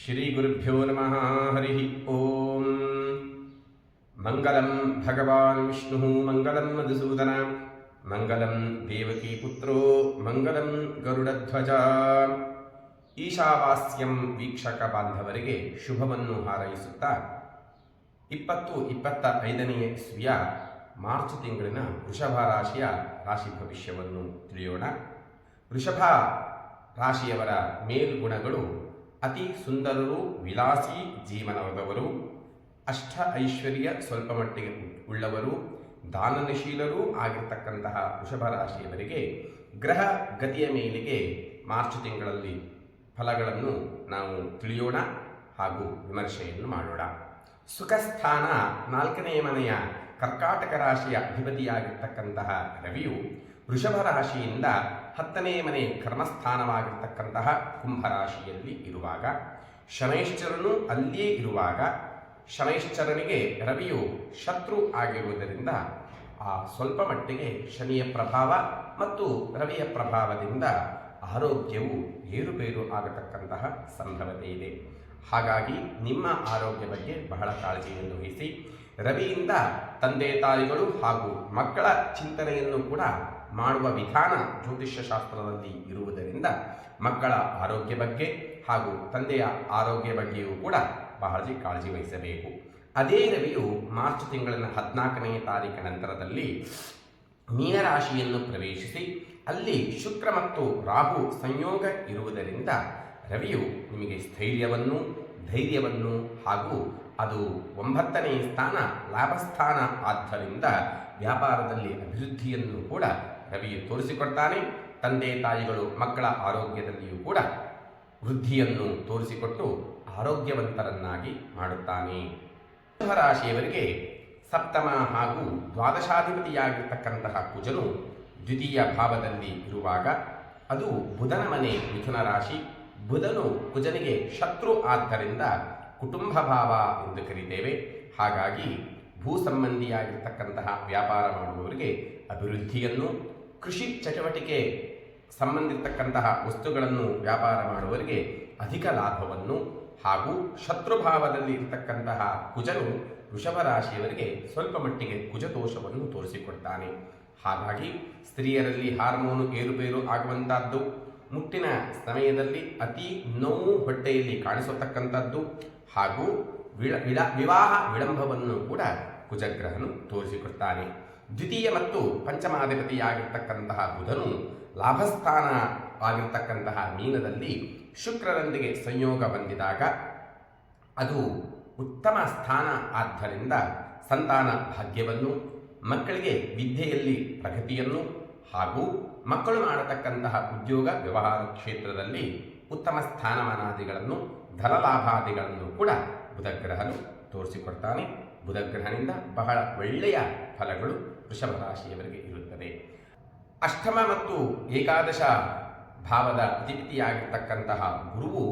श्रीगुरुभ्यो नमः हरिः ॐ मङ्गलं भगवान् विष्णुः मङ्गलं मधुसूदन मङ्गलं देवकीपुत्रो मङ्गलं ಗರುಡಧ್ವಜ ಈಶಾವಾಸ್ಯಂ ವೀಕ್ಷಕ ಬಾಂಧವರಿಗೆ ಶುಭವನ್ನು ಹಾರೈಸುತ್ತಾ ಇಪ್ಪತ್ತು ಇಪ್ಪತ್ತ ಐದನೇ ಇಸ್ವಿಯ ಮಾರ್ಚ್ ತಿಂಗಳಿನ ವೃಷಭ ರಾಶಿಯ ರಾಶಿ ಭವಿಷ್ಯವನ್ನು ತಿಳಿಯೋಣ ವೃಷಭ ರಾಶಿಯವರ ಮೇಲ್ಗುಣಗಳು ಅತಿ ಸುಂದರರು, ವಿಲಾಸಿ ಜೀವನದವರು ಅಷ್ಟ ಐಶ್ವರ್ಯ ಸ್ವಲ್ಪ ಮಟ್ಟಿಗೆ ಉಳ್ಳವರು, ದಾನನಶೀಲರೂ ಆಗಿರ್ತಕ್ಕಂತಹ ವೃಷಭ ರಾಶಿಯವರಿಗೆ ಗ್ರಹ ಗತಿಯ ಮೇಲಿಗೆ ಮಾರ್ಚ್ ತಿಂಗಳಲ್ಲಿ ಫಲಗಳನ್ನು ನಾವು ತಿಳಿಯೋಣ ಹಾಗೂ ವಿಮರ್ಶೆಯನ್ನು ಮಾಡೋಣ. ಸುಖಸ್ಥಾನ ನಾಲ್ಕನೆಯ ಮನೆಯ ಕರ್ಕಾಟಕ ರಾಶಿಯ ಅಧಿಪತಿಯಾಗಿರ್ತಕ್ಕಂತಹ ರವಿಯು ವೃಷಭ ರಾಶಿಯಿಂದ ಹತ್ತನೇ ಮನೆ ಕರ್ಮಸ್ಥಾನವಾಗಿರ್ತಕ್ಕಂತಹ ಕುಂಭರಾಶಿಯಲ್ಲಿ ಇರುವಾಗ, ಶನೈಶ್ಚರನು ಅಲ್ಲಿಯೇ ಇರುವಾಗ, ಶನೈಶ್ಚರನಿಗೆ ರವಿಯು ಶತ್ರು ಆಗಿರುವುದರಿಂದ ಆ ಸ್ವಲ್ಪ ಮಟ್ಟಿಗೆ ಶನಿಯ ಪ್ರಭಾವ ಮತ್ತು ರವಿಯ ಪ್ರಭಾವದಿಂದ ಆರೋಗ್ಯವು ಏರುಪೇರು ಆಗತಕ್ಕಂತಹ ಸಂಭವತೆ ಇದೆ. ಹಾಗಾಗಿ ನಿಮ್ಮ ಆರೋಗ್ಯ ಬಗ್ಗೆ ಬಹಳ ಕಾಳಜಿಯನ್ನು ವಹಿಸಿ ರವಿಯಿಂದ ತಂದೆ ತಾಯಿಗಳು ಹಾಗೂ ಮಕ್ಕಳ ಚಿಂತನೆಯನ್ನು ಕೂಡ ಮಾಡುವ ವಿಧಾನ ಜ್ಯೋತಿಷ್ಯ ಶಾಸ್ತ್ರದಲ್ಲಿ ಇರುವುದರಿಂದ ಮಕ್ಕಳ ಆರೋಗ್ಯ ಬಗ್ಗೆ ಹಾಗೂ ತಂದೆಯ ಆರೋಗ್ಯ ಬಗ್ಗೆಯೂ ಕೂಡ ಬಹಳ ಕಾಳಜಿ ವಹಿಸಬೇಕು. ಅದೇ ರವಿಯು ಮಾರ್ಚ್ ತಿಂಗಳಿನ ಹದಿನಾಲ್ಕನೆಯ ತಾರೀಕ ನಂತರದಲ್ಲಿ ಮೀನರಾಶಿಯನ್ನು ಪ್ರವೇಶಿಸಿ, ಅಲ್ಲಿ ಶುಕ್ರ ಮತ್ತು ರಾಹು ಸಂಯೋಗ ಇರುವುದರಿಂದ ರವಿಯು ನಿಮಗೆ ಸ್ಥೈರ್ಯವನ್ನು ಧೈರ್ಯವನ್ನು ಹಾಗೂ ಅದು ಒಂಬತ್ತನೇ ಸ್ಥಾನ ಲಾಭಸ್ಥಾನ ಆದ್ದರಿಂದ ವ್ಯಾಪಾರದಲ್ಲಿ ಅಭಿವೃದ್ಧಿಯನ್ನು ಕೂಡ ರವಿಯು ತೋರಿಸಿಕೊಡ್ತಾನೆ. ತಂದೆ ತಾಯಿಗಳು ಮಕ್ಕಳ ಆರೋಗ್ಯದಲ್ಲಿಯೂ ಕೂಡ ವೃದ್ಧಿಯನ್ನು ತೋರಿಸಿಕೊಟ್ಟು ಆರೋಗ್ಯವಂತರನ್ನಾಗಿ ಮಾಡುತ್ತಾನೆ. ರಾಶಿಯವರಿಗೆ ಸಪ್ತಮ ಹಾಗೂ ದ್ವಾದಶಾಧಿಪತಿಯಾಗಿರ್ತಕ್ಕಂತಹ ಕುಜನು ದ್ವಿತೀಯ ಭಾವದಲ್ಲಿ ಇರುವಾಗ ಅದು ಬುಧನ ಮನೆ ಮಿಥುನ ರಾಶಿ. ಬುಧನು ಕುಜನಿಗೆ ಶತ್ರು ಆದ್ದರಿಂದ ಕುಟುಂಬ ಭಾವ ಎಂದು ಕರೀತೇವೆ. ಹಾಗಾಗಿ ಭೂ ಸಂಬಂಧಿಯಾಗಿರ್ತಕ್ಕಂತಹ ವ್ಯಾಪಾರ ಮಾಡುವವರಿಗೆ ಅಭಿವೃದ್ಧಿಯನ್ನು, ಕೃಷಿ ಚಟುವಟಿಕೆ ಸಂಬಂಧಿರ್ತಕ್ಕಂತಹ ವಸ್ತುಗಳನ್ನು ವ್ಯಾಪಾರ ಮಾಡುವವರಿಗೆ ಅಧಿಕ ಲಾಭವನ್ನು ಹಾಗೂ ಶತ್ರುಭಾವದಲ್ಲಿ ಇರತಕ್ಕಂತಹ ಕುಜನು ವೃಷಭ ರಾಶಿಯವರಿಗೆ ಸ್ವಲ್ಪ ಮಟ್ಟಿಗೆ ಕುಜದೋಷವನ್ನು ತೋರಿಸಿಕೊಡ್ತಾನೆ. ಹಾಗಾಗಿ ಸ್ತ್ರೀಯರಲ್ಲಿ ಹಾರ್ಮೋನು ಏರುಪೇರು ಆಗುವಂತಹದ್ದು ಮುಟ್ಟಿನ ಸಮಯದಲ್ಲಿ ಅತಿ ನೋವು ಹೊಟ್ಟೆಯಲ್ಲಿ ಕಾಣಿಸತಕ್ಕಂಥದ್ದು ಹಾಗೂ ವಿಳ ವಿಳ, ವಿವಾಹ ವಿಳಂಬವನ್ನು ಕೂಡ ಕುಜಗ್ರಹನು ತೋರಿಸಿಕೊಡ್ತಾನೆ. ದ್ವಿತೀಯ ಮತ್ತು ಪಂಚಮಾಧಿಪತಿಯಾಗಿರ್ತಕ್ಕಂತಹ ಬುಧನು ಲಾಭಸ್ಥಾನ ಆಗಿರ್ತಕ್ಕಂತಹ ಮೀನದಲ್ಲಿ ಶುಕ್ರರೊಂದಿಗೆ ಸಂಯೋಗ ಬಂದಿದಾಗ ಅದು ಉತ್ತಮ ಸ್ಥಾನ ಆದ್ದರಿಂದ ಸಂತಾನ ಭಾಗ್ಯವನ್ನು, ಮಕ್ಕಳಿಗೆ ವಿದ್ಯೆಯಲ್ಲಿ ಪ್ರಗತಿಯನ್ನು ಹಾಗೂ ಮಕ್ಕಳು ಮಾಡತಕ್ಕಂತಹ ಉದ್ಯೋಗ ವ್ಯವಹಾರ ಕ್ಷೇತ್ರದಲ್ಲಿ ಉತ್ತಮ ಸ್ಥಾನಮಾನಾದಿಗಳನ್ನು, ಧನಲಾಭಾದಿಗಳನ್ನು ಕೂಡ ಬುಧಗ್ರಹನು ತೋರಿಸಿಕೊಡ್ತಾನೆ. ಬುಧಗ್ರಹನಿಂದ ಬಹಳ ಒಳ್ಳೆಯ ಫಲಗಳು ವೃಷಭ ರಾಶಿಯವರಿಗೆ ಇರುತ್ತದೆ ಅಷ್ಟಮ ಮತ್ತು ಏಕಾದಶ ಭಾವದ ಅಧಿಪತಿಯಾಗಿರ್ತಕ್ಕಂತಹ ಗುರುವು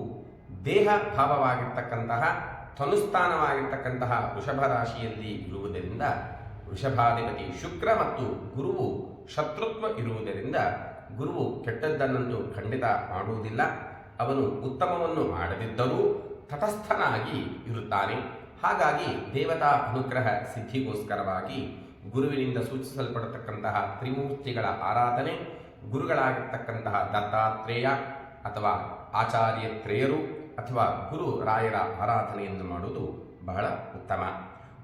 ದೇಹ ಭಾವವಾಗಿರ್ತಕ್ಕಂತಹ, ಧನುಸ್ಥಾನವಾಗಿರ್ತಕ್ಕಂತಹ ವೃಷಭ ರಾಶಿಯಲ್ಲಿ ಇರುವುದರಿಂದ ವೃಷಭಾಧಿಪತಿ ಶುಕ್ರ ಮತ್ತು ಗುರುವು ಶತ್ರುತ್ವ ಇರುವುದರಿಂದ ಗುರುವು ಕೆಟ್ಟದ್ದನ್ನಂತೂ ಖಂಡಿತ ಮಾಡುವುದಿಲ್ಲ. ಅವನು ಉತ್ತಮವನ್ನು ಮಾಡದಿದ್ದರೂ ತಟಸ್ಥನಾಗಿ ಇರುತ್ತಾನೆ. ಹಾಗಾಗಿ ದೇವತಾ ಅನುಗ್ರಹ ಸಿದ್ಧಿಗೋಸ್ಕರವಾಗಿ ಗುರುವಿನಿಂದ ಸೂಚಿಸಲ್ಪಡತಕ್ಕಂತಹ ತ್ರಿಮೂರ್ತಿಗಳ ಆರಾಧನೆ, ಗುರುಗಳಾಗಿರ್ತಕ್ಕಂತಹ ದತ್ತಾತ್ರೇಯ ಅಥವಾ ಆಚಾರ್ಯತ್ರೇಯರು ಅಥವಾ ಗುರು ರಾಯರ ಆರಾಧನೆಯನ್ನು ಮಾಡುವುದು ಬಹಳ ಉತ್ತಮ.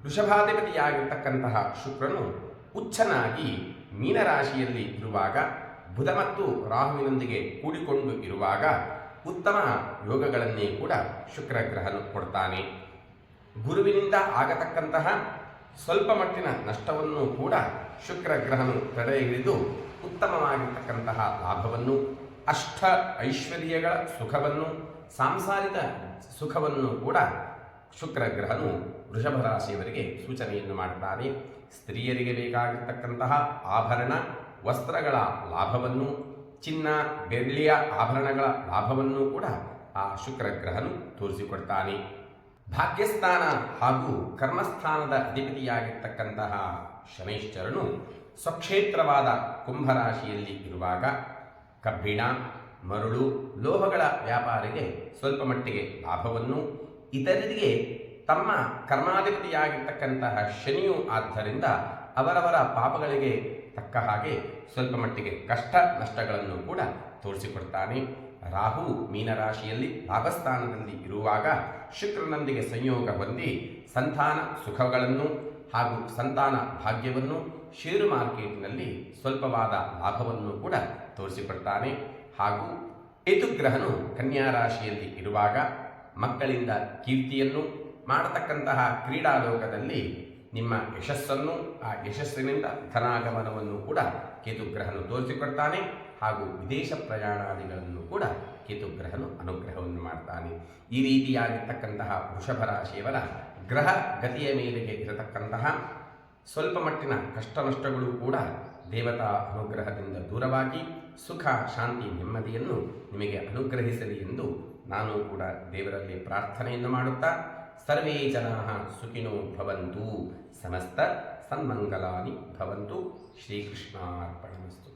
ವೃಷಭಾಧಿಪತಿಯಾಗಿರ್ತಕ್ಕಂತಹ ಶುಕ್ರನು ಉಚ್ಚನಾಗಿ ಮೀನರಾಶಿಯಲ್ಲಿ ಇರುವಾಗ ಬುಧ ಮತ್ತು ರಾಹುವಿನೊಂದಿಗೆ ಕೂಡಿಕೊಂಡು ಇರುವಾಗ ಉತ್ತಮ ಯೋಗಗಳನ್ನೇ ಕೂಡ ಶುಕ್ರ ಗ್ರಹನು ಕೊಡ್ತಾನೆ. ಗುರುವಿನಿಂದ ಆಗತಕ್ಕಂತಹ ಸ್ವಲ್ಪ ಮಟ್ಟಿನ ನಷ್ಟವನ್ನು ಕೂಡ ಶುಕ್ರ ಗ್ರಹನು ತಡೆ ಹಿಡಿದು ಉತ್ತಮವಾಗಿರ್ತಕ್ಕಂತಹ ಲಾಭವನ್ನು, ಅಷ್ಟ ಐಶ್ವರ್ಯಗಳ ಸುಖವನ್ನು, ಸಾಂಸಾರಿಕ ಸುಖವನ್ನು ಕೂಡ ಶುಕ್ರ ಗ್ರಹನು ವೃಷಭ ರಾಶಿಯವರಿಗೆ ಸೂಚನೆಯನ್ನು ಮಾಡುತ್ತಾನೆ ಸ್ತ್ರೀಯರಿಗೆ ಬೇಕಾಗಿರ್ತಕ್ಕಂತಹ ಆಭರಣ, ವಸ್ತ್ರಗಳ ಲಾಭವನ್ನು, ಚಿನ್ನ, ಬೆಳ್ಳಿಯ ಆಭರಣಗಳ ಲಾಭವನ್ನು ಕೂಡ ಆ ಶುಕ್ರ ಗ್ರಹನು ತೋರಿಸಿಕೊಡ್ತಾನೆ. ಭಾಗ್ಯಸ್ಥಾನ ಹಾಗೂ ಕರ್ಮಸ್ಥಾನದ ಅಧಿಪತಿಯಾಗಿರ್ತಕ್ಕಂತಹ ಶನೈಶ್ಚರನು ಸ್ವಕ್ಷೇತ್ರವಾದ ಕುಂಭರಾಶಿಯಲ್ಲಿ ಇರುವಾಗ ಕಬ್ಬಿಣ, ಮರಳು, ಲೋಹಗಳ ವ್ಯಾಪಾರಿಗೆ ಸ್ವಲ್ಪ ಮಟ್ಟಿಗೆ ಲಾಭವನ್ನು ಇತರರಿಗೆ ತಮ್ಮ ಕರ್ಮಾಧಿಪತಿಯಾಗಿರ್ತಕ್ಕಂತಹ ಶನಿಯು ಆದ್ದರಿಂದ ಅವರವರ ಪಾಪಗಳಿಗೆ ತಕ್ಕ ಹಾಗೆ ಸ್ವಲ್ಪ ಮಟ್ಟಿಗೆ ಕಷ್ಟ ನಷ್ಟಗಳನ್ನು ಕೂಡ ತೋರಿಸಿಕೊಡ್ತಾನೆ. ರಾಹು ಮೀನರಾಶಿಯಲ್ಲಿ ಲಾಭಸ್ಥಾನದಲ್ಲಿ ಇರುವಾಗ ಶುಕ್ರನೊಂದಿಗೆ ಸಂಯೋಗ ಹೊಂದಿ ಸಂತಾನ ಸುಖಗಳನ್ನು ಹಾಗೂ ಸಂತಾನ ಭಾಗ್ಯವನ್ನು ಷೇರು ಮಾರ್ಕೆಟ್ನಲ್ಲಿ ಸ್ವಲ್ಪವಾದ ಲಾಭವನ್ನು ಕೂಡ ತೋರಿಸಿಕೊಡ್ತಾನೆ. ಹಾಗೂ ಕೇತುಗ್ರಹನು ಕನ್ಯಾ ರಾಶಿಯಲ್ಲಿ ಇರುವಾಗ ಮಕ್ಕಳಿಂದ ಕೀರ್ತಿಯನ್ನು ಮಾಡತಕ್ಕಂತಹ ಕ್ರೀಡಾ ಲೋಕದಲ್ಲಿ ನಿಮ್ಮ ಯಶಸ್ಸನ್ನು, ಆ ಯಶಸ್ಸಿನಿಂದ ಧನಾಗಮನವನ್ನು ಕೂಡ ಕೇತುಗ್ರಹನು ತೋರಿಸಿಕೊಡ್ತಾನೆ ಹಾಗೂ ವಿದೇಶ ಪ್ರಯಾಣಾದಿಗಳನ್ನು ಕೂಡ ಕೇತುಗ್ರಹನು ಅನುಗ್ರಹವನ್ನು ಮಾಡ್ತಾನೆ. ಈ ರೀತಿಯಾಗಿರ್ತಕ್ಕಂತಹ ವೃಷಭ ರಾಶಿಯವರ ಗ್ರಹ ಗತಿಯ ಮೇಲೆಗೆ ಇರತಕ್ಕಂತಹ ಸ್ವಲ್ಪ ಮಟ್ಟಿನ ಕಷ್ಟ ನಷ್ಟಗಳು ಕೂಡ ದೇವತಾ ಅನುಗ್ರಹದಿಂದ ದೂರವಾಗಿ ಸುಖ, ಶಾಂತಿ, ನೆಮ್ಮದಿಯನ್ನು ನಿಮಗೆ ಅನುಗ್ರಹಿಸಲಿ ಎಂದು ನಾನು ಕೂಡ ದೇವರಲ್ಲಿ ಪ್ರಾರ್ಥನೆಯನ್ನು ಮಾಡುತ್ತಾ ಸರ್ವೇ ಜನಾ ಸುಖಿನೋ ಭವಂತು ಸಮಸ್ತ ಸನ್ಮಂಗಲಾನಿ ಭವಂತು ಶ್ರೀಕೃಷ್ಣಾರ್ಪಣಮಸ್ತು.